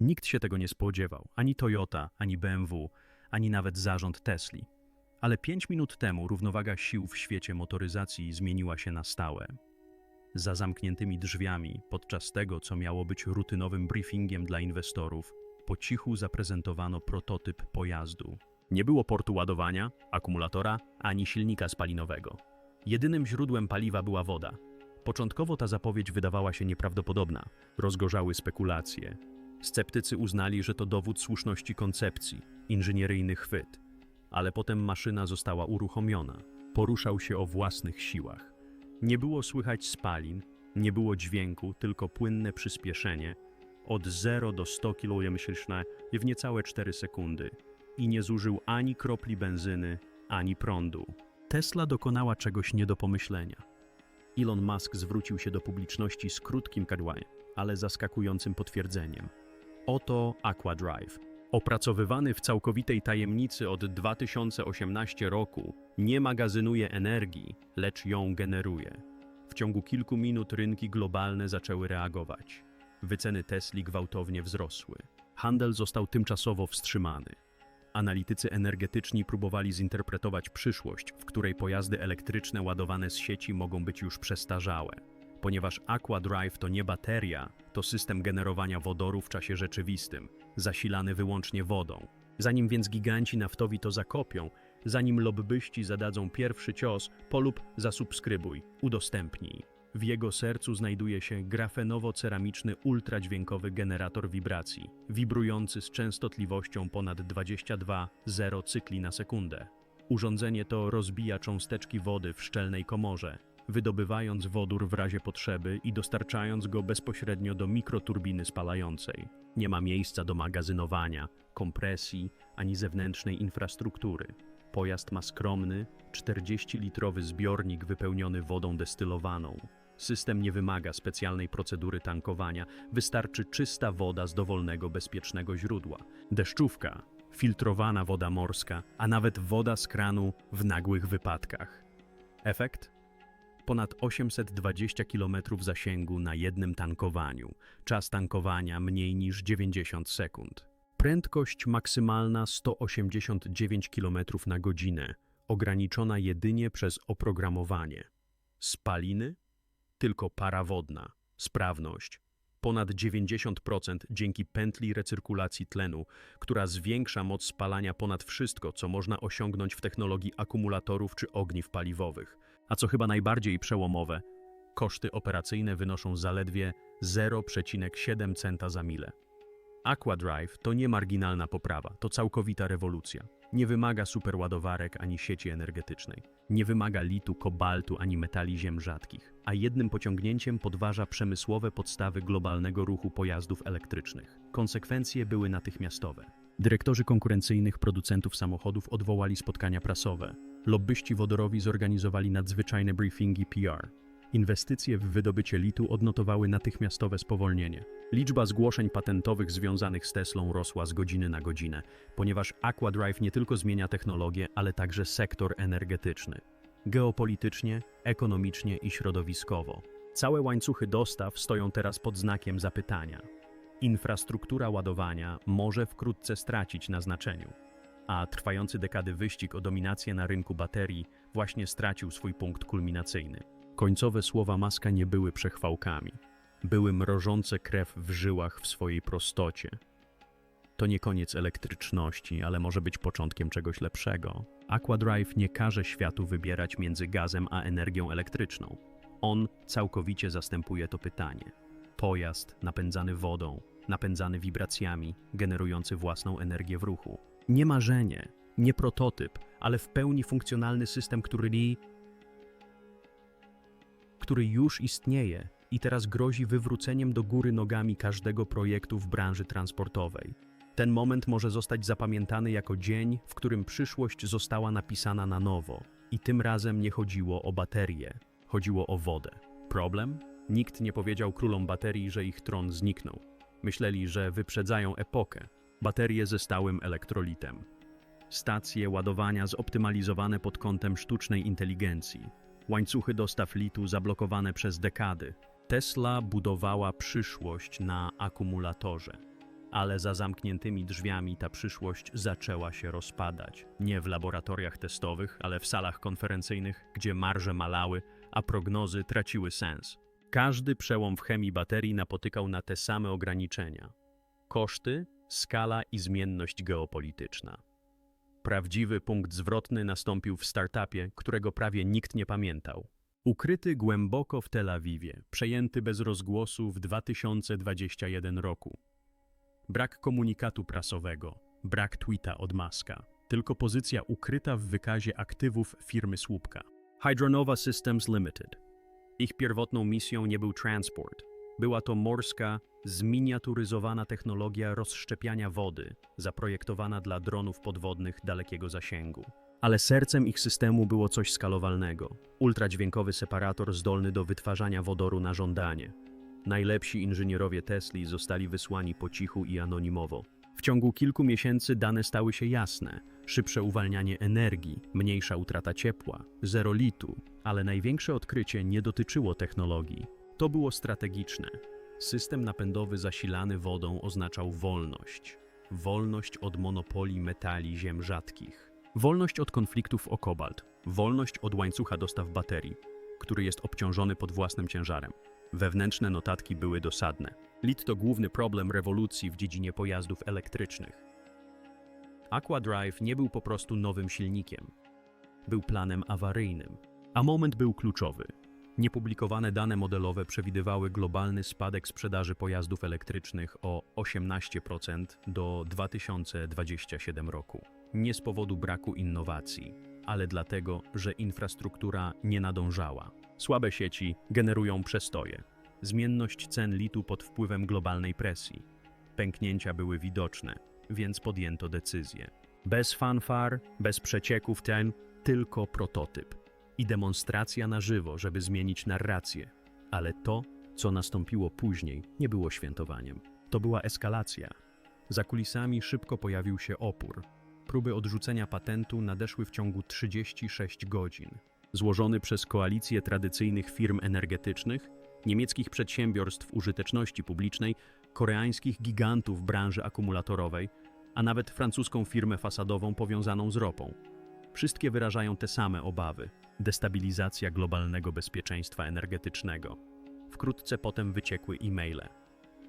Nikt się tego nie spodziewał, ani Toyota, ani BMW, ani nawet zarząd Tesli. Ale pięć minut temu równowaga sił w świecie motoryzacji zmieniła się na stałe. Za zamkniętymi drzwiami, podczas tego, co miało być rutynowym briefingiem dla inwestorów, po cichu zaprezentowano prototyp pojazdu. Nie było portu ładowania, akumulatora ani silnika spalinowego. Jedynym źródłem paliwa była woda. Początkowo ta zapowiedź wydawała się nieprawdopodobna. Rozgorzały spekulacje. Sceptycy uznali, że to dowód słuszności koncepcji, inżynieryjny chwyt. Ale potem maszyna została uruchomiona. Poruszał się o własnych siłach. Nie było słychać spalin, nie było dźwięku, tylko płynne przyspieszenie. Od 0 do 100 km w niecałe 4 sekundy. I nie zużył ani kropli benzyny, ani prądu. Tesla dokonała czegoś nie do pomyślenia. Elon Musk zwrócił się do publiczności z krótkim kadłajem, ale zaskakującym potwierdzeniem. Oto Aquadrive. Opracowywany w całkowitej tajemnicy od 2018 roku, nie magazynuje energii, lecz ją generuje. W ciągu kilku minut rynki globalne zaczęły reagować. Wyceny Tesli gwałtownie wzrosły. Handel został tymczasowo wstrzymany. Analitycy energetyczni próbowali zinterpretować przyszłość, w której pojazdy elektryczne ładowane z sieci mogą być już przestarzałe. Ponieważ Aquadrive to nie bateria, to system generowania wodoru w czasie rzeczywistym, zasilany wyłącznie wodą. Zanim więc giganci naftowi to zakopią, zanim lobbyści zadadzą pierwszy cios, polub zasubskrybuj, udostępnij. W jego sercu znajduje się grafenowo-ceramiczny ultradźwiękowy generator wibracji, wibrujący z częstotliwością ponad 22,0 cykli na sekundę. Urządzenie to rozbija cząsteczki wody w szczelnej komorze, wydobywając wodór w razie potrzeby i dostarczając go bezpośrednio do mikroturbiny spalającej. Nie ma miejsca do magazynowania, kompresji ani zewnętrznej infrastruktury. Pojazd ma skromny, 40-litrowy zbiornik wypełniony wodą destylowaną. System nie wymaga specjalnej procedury tankowania, wystarczy czysta woda z dowolnego, bezpiecznego źródła. Deszczówka, filtrowana woda morska, a nawet woda z kranu w nagłych wypadkach. Efekt? Ponad 820 km zasięgu na jednym tankowaniu. Czas tankowania mniej niż 90 sekund. Prędkość maksymalna 189 km na godzinę, ograniczona jedynie przez oprogramowanie. Spaliny? Tylko para wodna. Sprawność. Ponad 90% dzięki pętli recyrkulacji tlenu, która zwiększa moc spalania ponad wszystko, co można osiągnąć w technologii akumulatorów czy ogniw paliwowych. A co chyba najbardziej przełomowe, koszty operacyjne wynoszą zaledwie 0,7 centa za milę. Aquadrive to nie marginalna poprawa, to całkowita rewolucja. Nie wymaga superładowarek ani sieci energetycznej. Nie wymaga litu, kobaltu ani metali ziem rzadkich, a jednym pociągnięciem podważa przemysłowe podstawy globalnego ruchu pojazdów elektrycznych. Konsekwencje były natychmiastowe. Dyrektorzy konkurencyjnych producentów samochodów odwołali spotkania prasowe. Lobbyści wodorowi zorganizowali nadzwyczajne briefingi PR. Inwestycje w wydobycie litu odnotowały natychmiastowe spowolnienie. Liczba zgłoszeń patentowych związanych z Teslą rosła z godziny na godzinę, ponieważ Aquadrive nie tylko zmienia technologię, ale także sektor energetyczny. Geopolitycznie, ekonomicznie i środowiskowo. Całe łańcuchy dostaw stoją teraz pod znakiem zapytania. Infrastruktura ładowania może wkrótce stracić na znaczeniu, a trwający dekady wyścig o dominację na rynku baterii właśnie stracił swój punkt kulminacyjny. Końcowe słowa Maska nie były przechwałkami. Były mrożące krew w żyłach w swojej prostocie. To nie koniec elektryczności, ale może być początkiem czegoś lepszego. Aquadrive nie każe światu wybierać między gazem a energią elektryczną. On całkowicie zastępuje to pytanie. Pojazd napędzany wodą, napędzany wibracjami, generujący własną energię w ruchu. Nie marzenie, nie prototyp, ale w pełni funkcjonalny system, który który już istnieje i teraz grozi wywróceniem do góry nogami każdego projektu w branży transportowej. Ten moment może zostać zapamiętany jako dzień, w którym przyszłość została napisana na nowo. I tym razem nie chodziło o baterie, chodziło o wodę. Problem? Nikt nie powiedział królom baterii, że ich tron zniknął. Myśleli, że wyprzedzają epokę. Baterie ze stałym elektrolitem. Stacje ładowania zoptymalizowane pod kątem sztucznej inteligencji łańcuchy dostaw litu zablokowane przez dekady. Tesla budowała przyszłość na akumulatorze. Ale za zamkniętymi drzwiami ta przyszłość zaczęła się rozpadać. Nie w laboratoriach testowych, ale w salach konferencyjnych, gdzie marże malały, a prognozy traciły sens. Każdy przełom w chemii baterii napotykał na te same ograniczenia: koszty, skala i zmienność geopolityczna. Prawdziwy punkt zwrotny nastąpił w startupie, którego prawie nikt nie pamiętał. Ukryty głęboko w Tel Awiwie, przejęty bez rozgłosu w 2021 roku. Brak komunikatu prasowego, brak tweeta od Maska, tylko pozycja ukryta w wykazie aktywów firmy słupka. Hydronova Systems Limited. Ich pierwotną misją nie był transport. Była to morska, zminiaturyzowana technologia rozszczepiania wody, zaprojektowana dla dronów podwodnych dalekiego zasięgu. Ale sercem ich systemu było coś skalowalnego. Ultradźwiękowy separator zdolny do wytwarzania wodoru na żądanie. Najlepsi inżynierowie Tesli zostali wysłani po cichu i anonimowo. W ciągu kilku miesięcy dane stały się jasne. Szybsze uwalnianie energii, mniejsza utrata ciepła, zero litu. Ale największe odkrycie nie dotyczyło technologii. To było strategiczne. System napędowy zasilany wodą oznaczał wolność. Wolność od monopolii metali ziem rzadkich. Wolność od konfliktów o kobalt. Wolność od łańcucha dostaw baterii, który jest obciążony pod własnym ciężarem. Wewnętrzne notatki były dosadne. Lit to główny problem rewolucji w dziedzinie pojazdów elektrycznych. Aquadrive nie był po prostu nowym silnikiem. Był planem awaryjnym. A moment był kluczowy. Niepublikowane dane modelowe przewidywały globalny spadek sprzedaży pojazdów elektrycznych o 18% do 2027 roku. Nie z powodu braku innowacji, ale dlatego, że infrastruktura nie nadążała. Słabe sieci generują przestoje. Zmienność cen litu pod wpływem globalnej presji. Pęknięcia były widoczne, więc podjęto decyzję. Bez fanfar, bez przecieków ten, tylko prototyp i demonstracja na żywo, żeby zmienić narrację. Ale to, co nastąpiło później, nie było świętowaniem. To była eskalacja. Za kulisami szybko pojawił się opór. Próby odrzucenia patentu nadeszły w ciągu 36 godzin. Złożony przez koalicję tradycyjnych firm energetycznych, niemieckich przedsiębiorstw użyteczności publicznej, koreańskich gigantów branży akumulatorowej, a nawet francuską firmę fasadową powiązaną z ropą. Wszystkie wyrażają te same obawy destabilizacja globalnego bezpieczeństwa energetycznego. Wkrótce potem wyciekły e-maile.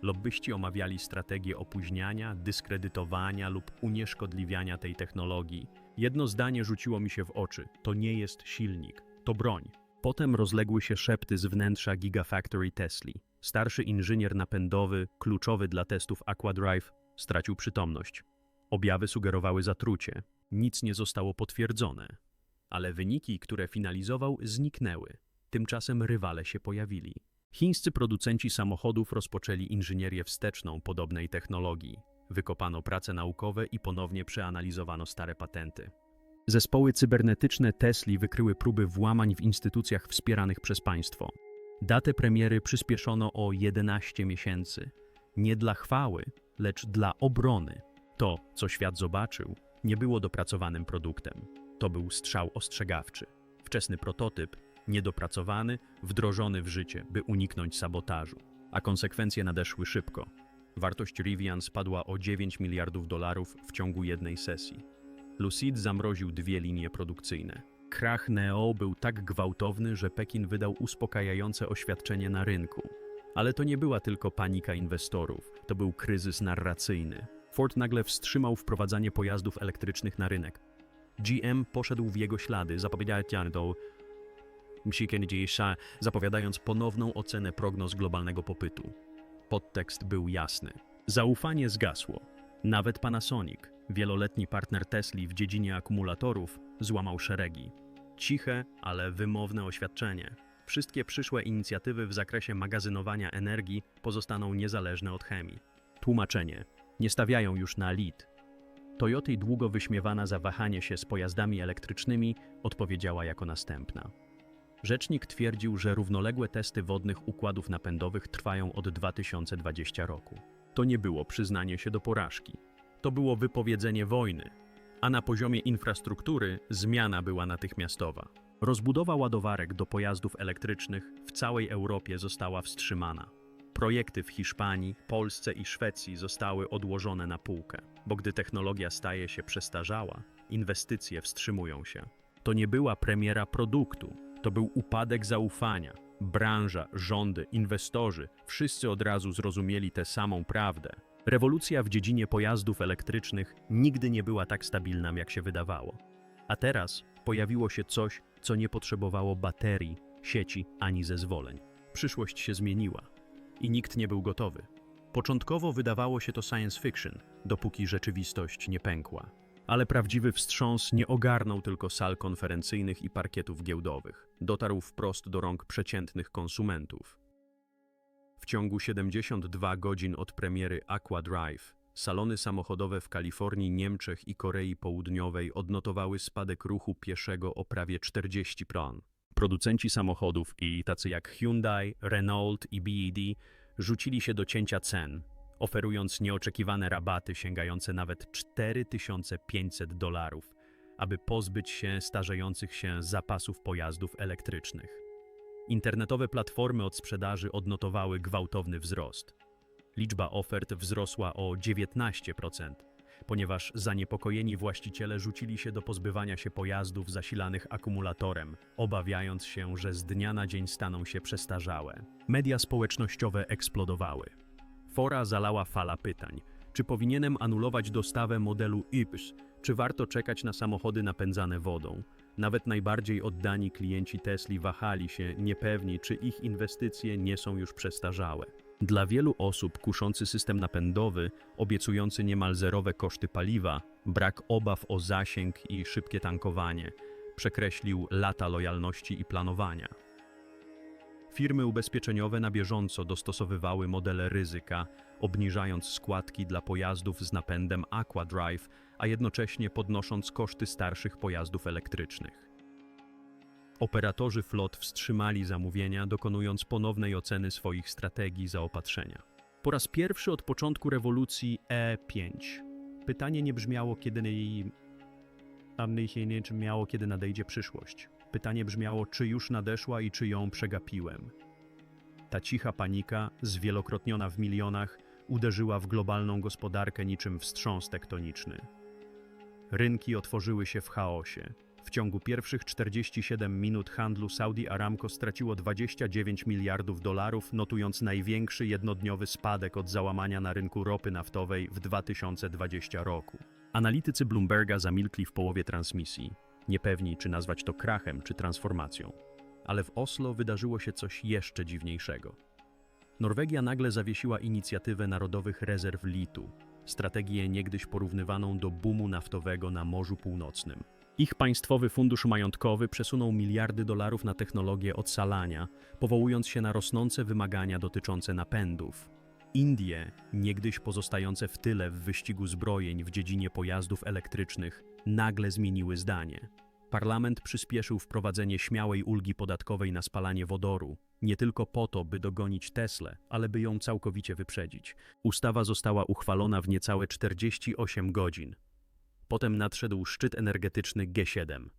Lobbyści omawiali strategię opóźniania, dyskredytowania lub unieszkodliwiania tej technologii. Jedno zdanie rzuciło mi się w oczy: to nie jest silnik, to broń. Potem rozległy się szepty z wnętrza Gigafactory Tesli. Starszy inżynier napędowy, kluczowy dla testów Aquadrive, stracił przytomność. Objawy sugerowały zatrucie. Nic nie zostało potwierdzone, ale wyniki, które finalizował, zniknęły. Tymczasem rywale się pojawili. Chińscy producenci samochodów rozpoczęli inżynierię wsteczną podobnej technologii. Wykopano prace naukowe i ponownie przeanalizowano stare patenty. Zespoły cybernetyczne Tesli wykryły próby włamań w instytucjach wspieranych przez państwo. Datę premiery przyspieszono o 11 miesięcy. Nie dla chwały, lecz dla obrony. To, co świat zobaczył, nie było dopracowanym produktem. To był strzał ostrzegawczy. Wczesny prototyp, niedopracowany, wdrożony w życie, by uniknąć sabotażu. A konsekwencje nadeszły szybko. Wartość Rivian spadła o 9 miliardów dolarów w ciągu jednej sesji. Lucid zamroził dwie linie produkcyjne. Krach Neo był tak gwałtowny, że Pekin wydał uspokajające oświadczenie na rynku. Ale to nie była tylko panika inwestorów, to był kryzys narracyjny. Ford nagle wstrzymał wprowadzanie pojazdów elektrycznych na rynek. GM poszedł w jego ślady, zapowiadając ponowną ocenę prognoz globalnego popytu. Podtekst był jasny. Zaufanie zgasło. Nawet Panasonic, wieloletni partner Tesli w dziedzinie akumulatorów, złamał szeregi. Ciche, ale wymowne oświadczenie. Wszystkie przyszłe inicjatywy w zakresie magazynowania energii pozostaną niezależne od chemii. Tłumaczenie. Nie stawiają już na lit. Toyota długo wyśmiewana za wahanie się z pojazdami elektrycznymi odpowiedziała jako następna. Rzecznik twierdził, że równoległe testy wodnych układów napędowych trwają od 2020 roku. To nie było przyznanie się do porażki. To było wypowiedzenie wojny, a na poziomie infrastruktury zmiana była natychmiastowa. Rozbudowa ładowarek do pojazdów elektrycznych w całej Europie została wstrzymana. Projekty w Hiszpanii, Polsce i Szwecji zostały odłożone na półkę, bo gdy technologia staje się przestarzała, inwestycje wstrzymują się. To nie była premiera produktu, to był upadek zaufania. Branża, rządy, inwestorzy wszyscy od razu zrozumieli tę samą prawdę. Rewolucja w dziedzinie pojazdów elektrycznych nigdy nie była tak stabilna, jak się wydawało. A teraz pojawiło się coś, co nie potrzebowało baterii, sieci ani zezwoleń. Przyszłość się zmieniła i nikt nie był gotowy. Początkowo wydawało się to science fiction, dopóki rzeczywistość nie pękła. Ale prawdziwy wstrząs nie ogarnął tylko sal konferencyjnych i parkietów giełdowych. Dotarł wprost do rąk przeciętnych konsumentów. W ciągu 72 godzin od premiery Aqua Drive, salony samochodowe w Kalifornii, Niemczech i Korei Południowej odnotowały spadek ruchu pieszego o prawie 40%. Producenci samochodów i tacy jak Hyundai, Renault i BED rzucili się do cięcia cen, oferując nieoczekiwane rabaty sięgające nawet 4500 dolarów, aby pozbyć się starzejących się zapasów pojazdów elektrycznych. Internetowe platformy od sprzedaży odnotowały gwałtowny wzrost. Liczba ofert wzrosła o 19%, ponieważ zaniepokojeni właściciele rzucili się do pozbywania się pojazdów zasilanych akumulatorem, obawiając się, że z dnia na dzień staną się przestarzałe. Media społecznościowe eksplodowały. Fora zalała fala pytań. Czy powinienem anulować dostawę modelu YPS? Czy warto czekać na samochody napędzane wodą? Nawet najbardziej oddani klienci Tesli wahali się, niepewni, czy ich inwestycje nie są już przestarzałe. Dla wielu osób kuszący system napędowy, obiecujący niemal zerowe koszty paliwa, brak obaw o zasięg i szybkie tankowanie, przekreślił lata lojalności i planowania. Firmy ubezpieczeniowe na bieżąco dostosowywały modele ryzyka, obniżając składki dla pojazdów z napędem AquaDrive, a jednocześnie podnosząc koszty starszych pojazdów elektrycznych. Operatorzy flot wstrzymali zamówienia, dokonując ponownej oceny swoich strategii zaopatrzenia. Po raz pierwszy od początku rewolucji E5 pytanie nie brzmiało, kiedy a nie brzmiało, kiedy nadejdzie przyszłość. Pytanie brzmiało, czy już nadeszła i czy ją przegapiłem. Ta cicha panika, zwielokrotniona w milionach, uderzyła w globalną gospodarkę niczym wstrząs tektoniczny. Rynki otworzyły się w chaosie. W ciągu pierwszych 47 minut handlu Saudi Aramco straciło 29 miliardów dolarów, notując największy jednodniowy spadek od załamania na rynku ropy naftowej w 2020 roku. Analitycy Bloomberga zamilkli w połowie transmisji, niepewni czy nazwać to krachem czy transformacją. Ale w Oslo wydarzyło się coś jeszcze dziwniejszego. Norwegia nagle zawiesiła inicjatywę Narodowych Rezerw Litu, strategię niegdyś porównywaną do boomu naftowego na Morzu Północnym. Ich państwowy fundusz majątkowy przesunął miliardy dolarów na technologię odsalania, powołując się na rosnące wymagania dotyczące napędów. Indie, niegdyś pozostające w tyle w wyścigu zbrojeń w dziedzinie pojazdów elektrycznych, nagle zmieniły zdanie. Parlament przyspieszył wprowadzenie śmiałej ulgi podatkowej na spalanie wodoru, nie tylko po to, by dogonić Teslę, ale by ją całkowicie wyprzedzić. Ustawa została uchwalona w niecałe 48 godzin. Potem nadszedł szczyt energetyczny G7.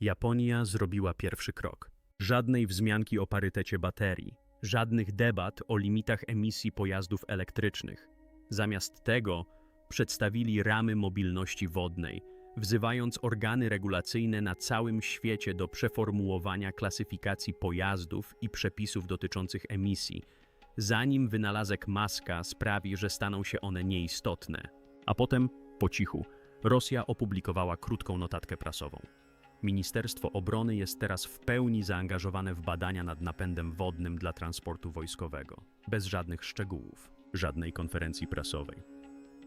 Japonia zrobiła pierwszy krok. Żadnej wzmianki o parytecie baterii, żadnych debat o limitach emisji pojazdów elektrycznych. Zamiast tego przedstawili ramy mobilności wodnej, wzywając organy regulacyjne na całym świecie do przeformułowania klasyfikacji pojazdów i przepisów dotyczących emisji, zanim wynalazek Maska sprawi, że staną się one nieistotne. A potem, po cichu, Rosja opublikowała krótką notatkę prasową. Ministerstwo Obrony jest teraz w pełni zaangażowane w badania nad napędem wodnym dla transportu wojskowego, bez żadnych szczegółów, żadnej konferencji prasowej.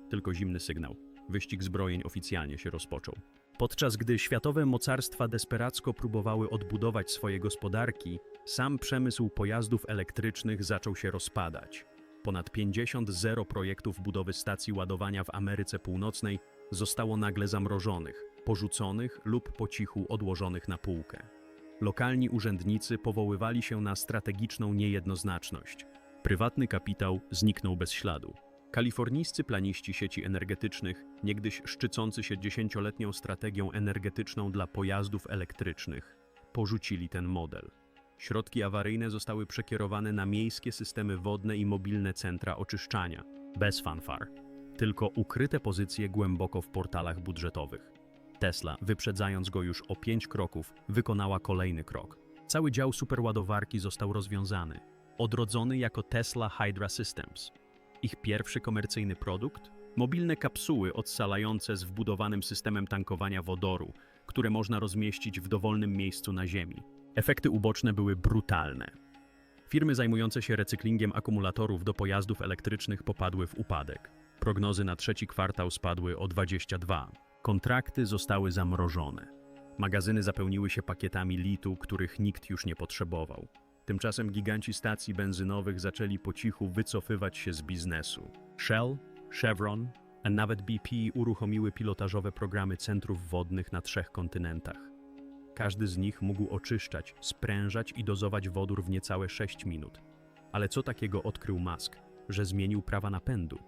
Tylko zimny sygnał. Wyścig zbrojeń oficjalnie się rozpoczął. Podczas gdy światowe mocarstwa desperacko próbowały odbudować swoje gospodarki, sam przemysł pojazdów elektrycznych zaczął się rozpadać. Ponad 50 zero projektów budowy stacji ładowania w Ameryce Północnej zostało nagle zamrożonych, porzuconych lub po cichu odłożonych na półkę. Lokalni urzędnicy powoływali się na strategiczną niejednoznaczność. Prywatny kapitał zniknął bez śladu. Kalifornijscy planiści sieci energetycznych, niegdyś szczycący się dziesięcioletnią strategią energetyczną dla pojazdów elektrycznych, porzucili ten model. Środki awaryjne zostały przekierowane na miejskie systemy wodne i mobilne centra oczyszczania. Bez fanfar. Tylko ukryte pozycje głęboko w portalach budżetowych. Tesla, wyprzedzając go już o pięć kroków, wykonała kolejny krok. Cały dział superładowarki został rozwiązany. Odrodzony jako Tesla Hydra Systems. Ich pierwszy komercyjny produkt? Mobilne kapsuły odsalające z wbudowanym systemem tankowania wodoru, które można rozmieścić w dowolnym miejscu na Ziemi. Efekty uboczne były brutalne. Firmy zajmujące się recyklingiem akumulatorów do pojazdów elektrycznych popadły w upadek. Prognozy na trzeci kwartał spadły o 22. Kontrakty zostały zamrożone. Magazyny zapełniły się pakietami litu, których nikt już nie potrzebował. Tymczasem giganci stacji benzynowych zaczęli po cichu wycofywać się z biznesu. Shell, Chevron, a nawet BP uruchomiły pilotażowe programy centrów wodnych na trzech kontynentach. Każdy z nich mógł oczyszczać, sprężać i dozować wodór w niecałe 6 minut. Ale co takiego odkrył Musk, że zmienił prawa napędu?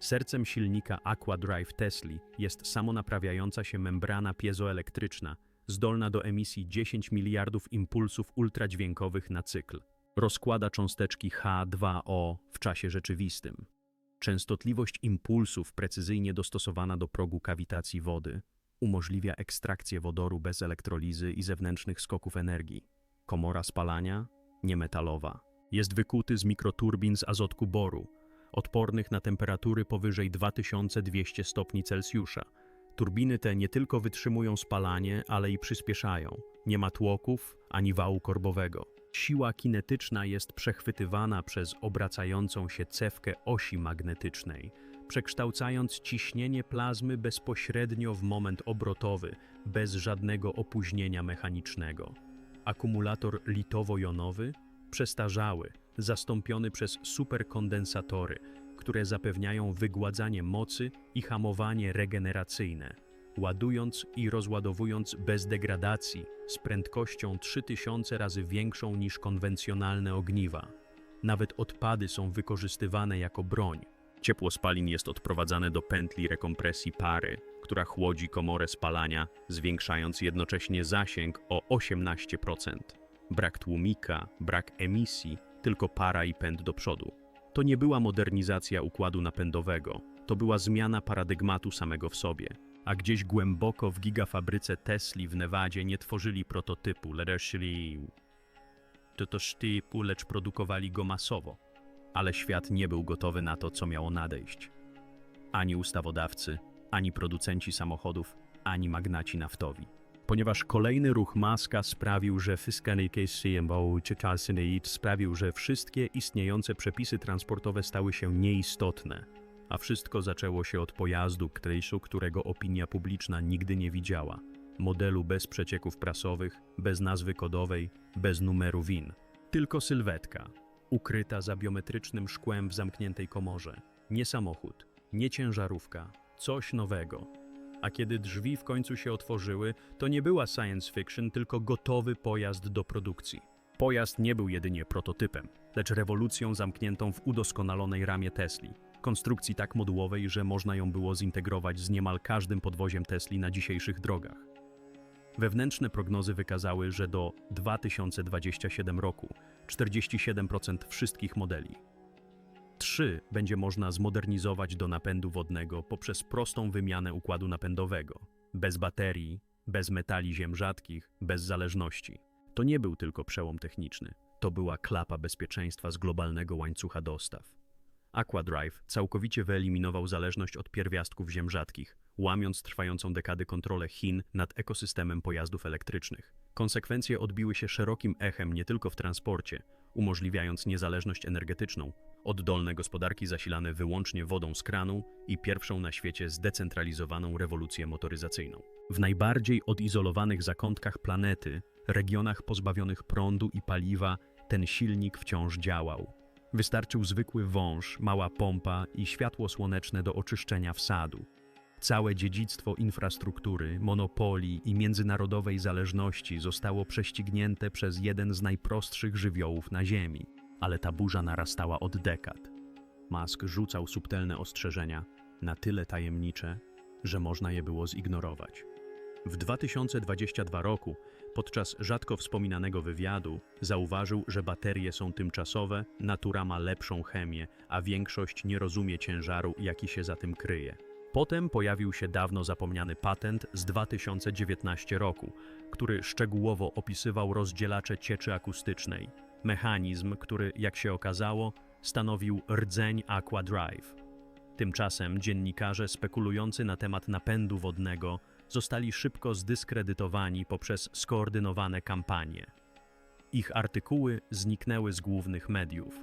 Sercem silnika Aquadrive Tesli jest samonaprawiająca się membrana piezoelektryczna, zdolna do emisji 10 miliardów impulsów ultradźwiękowych na cykl. Rozkłada cząsteczki H2O w czasie rzeczywistym. Częstotliwość impulsów precyzyjnie dostosowana do progu kawitacji wody umożliwia ekstrakcję wodoru bez elektrolizy i zewnętrznych skoków energii. Komora spalania niemetalowa. Jest wykuty z mikroturbin z azotku boru, odpornych na temperatury powyżej 2200 stopni Celsjusza. Turbiny te nie tylko wytrzymują spalanie, ale i przyspieszają. Nie ma tłoków ani wału korbowego. Siła kinetyczna jest przechwytywana przez obracającą się cewkę osi magnetycznej, przekształcając ciśnienie plazmy bezpośrednio w moment obrotowy, bez żadnego opóźnienia mechanicznego. Akumulator litowo-jonowy przestarzały, zastąpiony przez superkondensatory, które zapewniają wygładzanie mocy i hamowanie regeneracyjne, ładując i rozładowując bez degradacji z prędkością 3000 razy większą niż konwencjonalne ogniwa. Nawet odpady są wykorzystywane jako broń. Ciepło spalin jest odprowadzane do pętli rekompresji pary, która chłodzi komorę spalania, zwiększając jednocześnie zasięg o 18%. Brak tłumika, brak emisji, tylko para i pęd do przodu. To nie była modernizacja układu napędowego, to była zmiana paradygmatu samego w sobie. A gdzieś głęboko w gigafabryce Tesli w Nevadzie nie tworzyli prototypu, lecz to to sztypu, lecz produkowali go masowo. Ale świat nie był gotowy na to, co miało nadejść. Ani ustawodawcy, ani producenci samochodów, ani magnaci naftowi. Ponieważ kolejny ruch Maska sprawił, że sprawił, że wszystkie istniejące przepisy transportowe stały się nieistotne, a wszystko zaczęło się od pojazdu Ktejszu, którego opinia publiczna nigdy nie widziała. Modelu bez przecieków prasowych, bez nazwy kodowej, bez numeru WIN. Tylko sylwetka, ukryta za biometrycznym szkłem w zamkniętej komorze. Nie samochód, nie ciężarówka, coś nowego. A kiedy drzwi w końcu się otworzyły, to nie była science fiction, tylko gotowy pojazd do produkcji. Pojazd nie był jedynie prototypem, lecz rewolucją zamkniętą w udoskonalonej ramie Tesli. Konstrukcji tak modułowej, że można ją było zintegrować z niemal każdym podwoziem Tesli na dzisiejszych drogach. Wewnętrzne prognozy wykazały, że do 2027 roku 47% wszystkich modeli 3 będzie można zmodernizować do napędu wodnego poprzez prostą wymianę układu napędowego, bez baterii, bez metali ziem rzadkich, bez zależności. To nie był tylko przełom techniczny, to była klapa bezpieczeństwa z globalnego łańcucha dostaw. Aquadrive całkowicie wyeliminował zależność od pierwiastków ziem rzadkich, łamiąc trwającą dekady kontrolę Chin nad ekosystemem pojazdów elektrycznych. Konsekwencje odbiły się szerokim echem nie tylko w transporcie, umożliwiając niezależność energetyczną, oddolne gospodarki zasilane wyłącznie wodą z kranu i pierwszą na świecie zdecentralizowaną rewolucję motoryzacyjną. W najbardziej odizolowanych zakątkach planety, regionach pozbawionych prądu i paliwa, ten silnik wciąż działał. Wystarczył zwykły wąż, mała pompa i światło słoneczne do oczyszczenia wsadu. Całe dziedzictwo infrastruktury, monopolii i międzynarodowej zależności zostało prześcignięte przez jeden z najprostszych żywiołów na Ziemi. Ale ta burza narastała od dekad. Musk rzucał subtelne ostrzeżenia, na tyle tajemnicze, że można je było zignorować. W 2022 roku Podczas rzadko wspominanego wywiadu zauważył, że baterie są tymczasowe, natura ma lepszą chemię, a większość nie rozumie ciężaru, jaki się za tym kryje. Potem pojawił się dawno zapomniany patent z 2019 roku, który szczegółowo opisywał rozdzielacze cieczy akustycznej, mechanizm, który, jak się okazało, stanowił rdzeń Aqua Drive. Tymczasem dziennikarze spekulujący na temat napędu wodnego zostali szybko zdyskredytowani poprzez skoordynowane kampanie. Ich artykuły zniknęły z głównych mediów.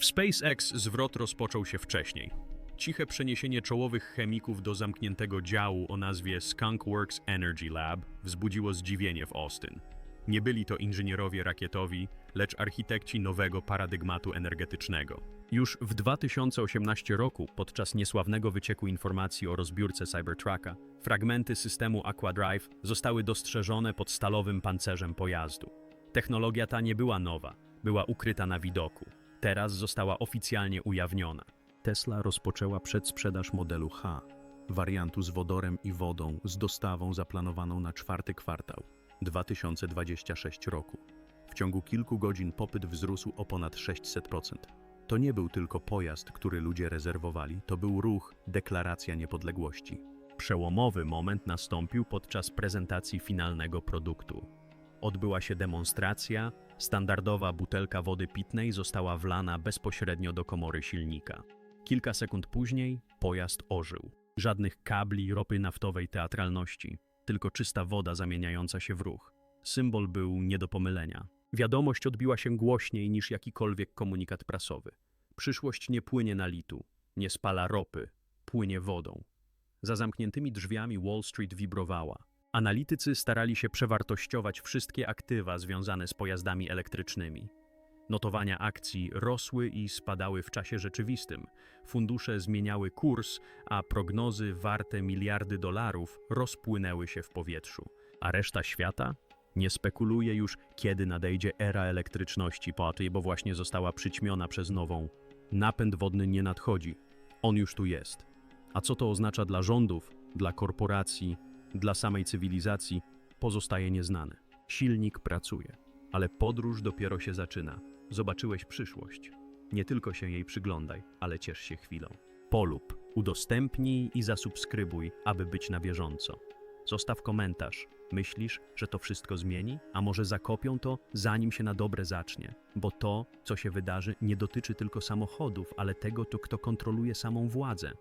W SpaceX zwrot rozpoczął się wcześniej. Ciche przeniesienie czołowych chemików do zamkniętego działu o nazwie Skunk Works Energy Lab wzbudziło zdziwienie w Austin. Nie byli to inżynierowie rakietowi, lecz architekci nowego paradygmatu energetycznego. Już w 2018 roku, podczas niesławnego wycieku informacji o rozbiórce Cybertrucka, fragmenty systemu Aquadrive zostały dostrzeżone pod stalowym pancerzem pojazdu. Technologia ta nie była nowa, była ukryta na widoku. Teraz została oficjalnie ujawniona. Tesla rozpoczęła przedsprzedaż modelu H, wariantu z wodorem i wodą z dostawą zaplanowaną na czwarty kwartał 2026 roku. W ciągu kilku godzin popyt wzrósł o ponad 600%. To nie był tylko pojazd, który ludzie rezerwowali, to był ruch, deklaracja niepodległości. Przełomowy moment nastąpił podczas prezentacji finalnego produktu. Odbyła się demonstracja, standardowa butelka wody pitnej została wlana bezpośrednio do komory silnika. Kilka sekund później pojazd ożył. Żadnych kabli, ropy naftowej teatralności, tylko czysta woda zamieniająca się w ruch. Symbol był nie do pomylenia. Wiadomość odbiła się głośniej niż jakikolwiek komunikat prasowy. Przyszłość nie płynie na litu, nie spala ropy, płynie wodą. Za zamkniętymi drzwiami Wall Street wibrowała. Analitycy starali się przewartościować wszystkie aktywa związane z pojazdami elektrycznymi. Notowania akcji rosły i spadały w czasie rzeczywistym. Fundusze zmieniały kurs, a prognozy warte miliardy dolarów rozpłynęły się w powietrzu. A reszta świata nie spekuluje już, kiedy nadejdzie era elektryczności Poty, bo właśnie została przyćmiona przez nową. Napęd wodny nie nadchodzi. On już tu jest. A co to oznacza dla rządów, dla korporacji, dla samej cywilizacji, pozostaje nieznane. Silnik pracuje, ale podróż dopiero się zaczyna. Zobaczyłeś przyszłość. Nie tylko się jej przyglądaj, ale ciesz się chwilą. Polub, udostępnij i zasubskrybuj, aby być na bieżąco. Zostaw komentarz. Myślisz, że to wszystko zmieni? A może zakopią to, zanim się na dobre zacznie? Bo to, co się wydarzy, nie dotyczy tylko samochodów, ale tego, to kto kontroluje samą władzę.